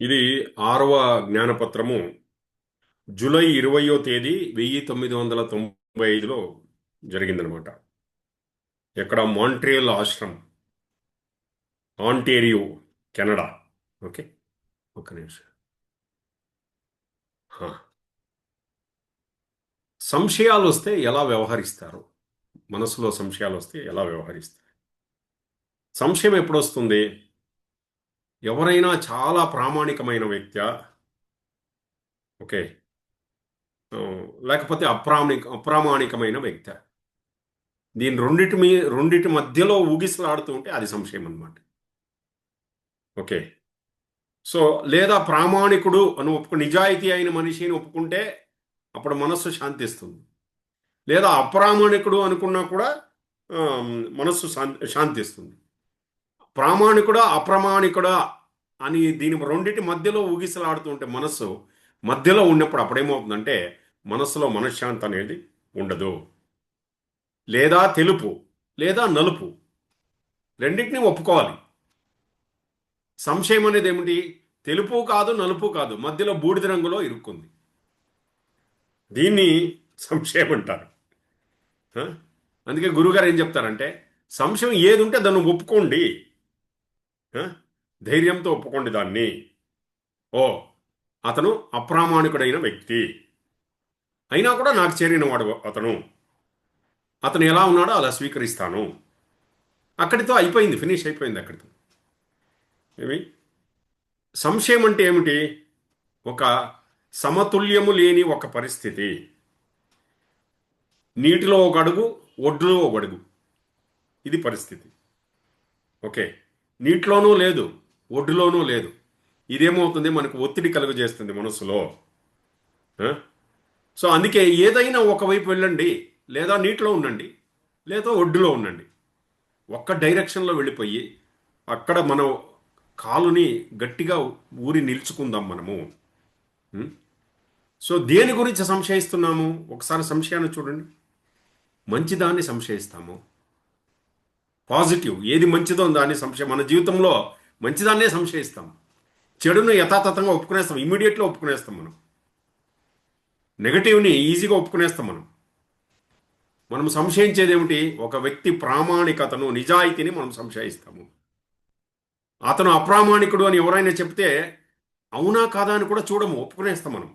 ఇది ఆరవ జ్ఞానపత్రము. జూలై ఇరవయో తేదీ వెయ్యి తొమ్మిది వందల తొంభై ఐదులో జరిగిందనమాట. ఎక్కడ Montreal ashram. Ontario Canada. Okay? ఒక్క నిమిషం. సంశయాలు వస్తే ఎలా వ్యవహరిస్తారు? మనసులో సంశయాలు వస్తే ఎలా వ్యవహరిస్తారు? సంశయం ఎప్పుడు వస్తుంది ఎవరైనా చాలా ప్రామాణికమైన వ్యక్తి ఓకే. లేకపోతే అప్రామాణిక అప్రామాణికమైన వ్యక్తి. దీని రెండిటి మీ రెండిటి మధ్యలో ఊగిసలాడుతూ ఉంటే అది సంశయం అన్నమాట. ఓకే. సో లేదా ప్రామాణికుడు అని ఒప్పుకు నిజాయితీ అయిన మనిషిని ఒప్పుకుంటే అప్పుడు మనస్సు శాంతిస్తుంది. లేదా అప్రామాణికుడు అనుకున్నా కూడా మనస్సు శాం- శాంతిస్తుంది. ప్రామాణికుడా అప్రమాణికుడా అని దీని రెండింటి మధ్యలో ఊగిసలాడుతూ ఉంటే మనస్సు మధ్యలో ఉన్నప్పుడు అప్పుడేమవుతుందంటే మనస్సులో మనశ్శాంతి అనేది ఉండదు. లేదా తెలుపు లేదా నలుపు. రెండింటిని ఒప్పుకోవాలి. సంశయం అనేది ఏమిటి? తెలుపు కాదు నలుపు కాదు. మధ్యలో బూడిద రంగులో ఇరుక్కుంది. దీన్ని సంశయం అంటారు. అందుకే గురుగారు ఏం చెప్తారంటే సంశయం ఏది ఉంటే దాన్ని ఒప్పుకోండి. ధైర్యంతో ఒప్పుకోండి దాన్ని. ఓ అతను అప్రామాణికుడైన వ్యక్తి. అయినా కూడా నాకు చేరినవాడు అతను. అతను ఎలా ఉన్నాడో అలా స్వీకరిస్తాను. అక్కడితో అయిపోయింది ఫినిష్ అయిపోయింది అక్కడితో. ఏమి? సంశయం అంటే ఏమిటి? ఒక సమతుల్యము లేని ఒక పరిస్థితి. నీటిలో ఒక అడుగు ఒడ్డులో ఒక అడుగు. ఇది పరిస్థితి. ఓకే. నీటిలోనూ లేదు ఒడ్డులోనూ లేదు. ఇదేమవుతుంది? మనకు ఒత్తిడి కలుగజేస్తుంది మనసులో. సో అందుకే ఏదైనా ఒకవైపు వెళ్ళండి లేదా నీటిలో ఉండండి లేదా ఒడ్డులో ఉండండి. ఒక్క డైరెక్షన్లో వెళ్ళిపోయి అక్కడ మనం కాలుని గట్టిగా ఊరి నిల్చుకుందాం మనము. సో దేని గురించి సంశయిస్తున్నాము? ఒకసారి సంశయాన్ని చూడండి. మంచిదాన్ని సంశయిస్తాము. పాజిటివ్. ఏది మంచిదో దాన్ని సంశయం మన జీవితంలో మంచిదాన్నే సంశయిస్తాం. చెడును యథాతథంగా ఒప్పుకునేస్తాం. ఇమీడియట్గా ఒప్పుకునేస్తాం మనం. నెగటివ్ని ఈజీగా ఒప్పుకునేస్తాం మనం. మనం సంశయించేది ఏమిటి ఒక వ్యక్తి ప్రామాణికతను నిజాయితీని మనం సంశయిస్తాము. అతను అప్రామాణికుడు అని ఎవరైనా చెప్తే అవునా కాదా అని కూడా చూడము ఒప్పుకునేస్తాం మనం.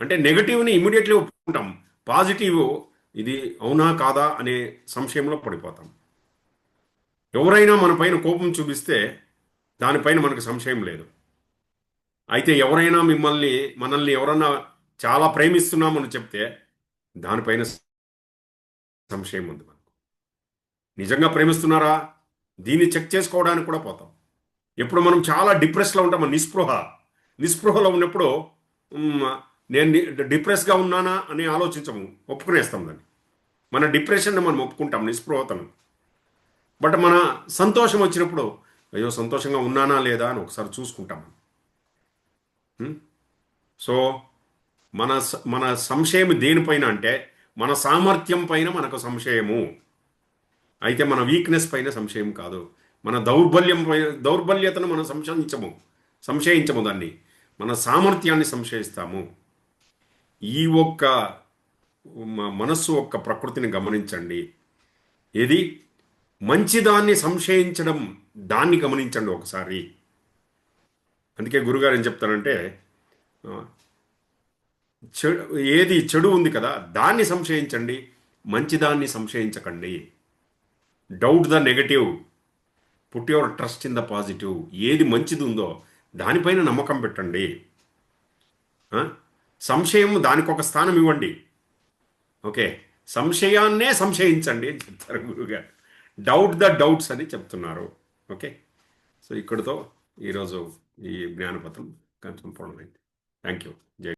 అంటే నెగటివ్ని ఇమీడియట్లీ ఒప్పుకుంటాం. పాజిటివ్ ఇది అవునా కాదా అనే సంశయంలో పడిపోతాం. ఎవరైనా మన పైన కోపం చూపిస్తే దానిపైన మనకు సంశయం లేదు. అయితే ఎవరైనా మిమ్మల్ని మనల్ని ఎవరన్నా చాలా ప్రేమిస్తున్నామని చెప్తే దానిపైన సంశయం ఉంది మనకు. నిజంగా ప్రేమిస్తున్నారా? దీన్ని చెక్ చేసుకోవడానికి కూడా పోతాం. ఎప్పుడు మనం చాలా డిప్రెస్లో ఉంటాం నిస్పృహ. నిస్పృహలో ఉన్నప్పుడు నేను డిప్రెస్గా ఉన్నానా అని ఆలోచించము ఒప్పుకునేస్తాం దాన్ని. మన డిప్రెషన్ని మనం ఒప్పుకుంటాం నిస్పృహతను. బట్ మన సంతోషం వచ్చినప్పుడు అయ్యో సంతోషంగా ఉన్నానా లేదా అని ఒకసారి చూసుకుంటాం సో మన స- మన సంశయం దేనిపైన అంటే మన సామర్థ్యం పైన మనకు సంశయము. అయితే మన వీక్నెస్ పైన సంశయం కాదు. మన దౌర్బల్యం పైన దౌర్బల్యతను మనం సంశయించము. సంశయించము దాన్ని. మన సామర్థ్యాన్ని సంశయిస్తాము. ఈ ఒక్క మనస్సు ఒక్క ప్రకృతిని గమనించండి. ఏది? మంచిదాన్ని సంశయించడం దాన్ని గమనించండి ఒకసారి. అందుకే గురుగారు ఏం చెప్తారంటే చెడు ఏది చెడు ఉంది కదా దాన్ని సంశయించండి మంచిదాన్ని సంశయించకండి. Doubt the negative put your trust in the positive ఏది మంచిది ఉందో దానిపైన నమ్మకం పెట్టండి. సంశయం దానికి ఒక స్థానం ఇవ్వండి. ఓకే సంశయాన్నే సంశయించండి అని చెప్తారు గురుగారు. డౌట్ ద డౌట్స్ అని చెప్తున్నారు. ఓకే సో ఇక్కడితో ఈరోజు ఈ జ్ఞానపత్రం సంపూర్ణమైంది థ్యాంక్ యూ జై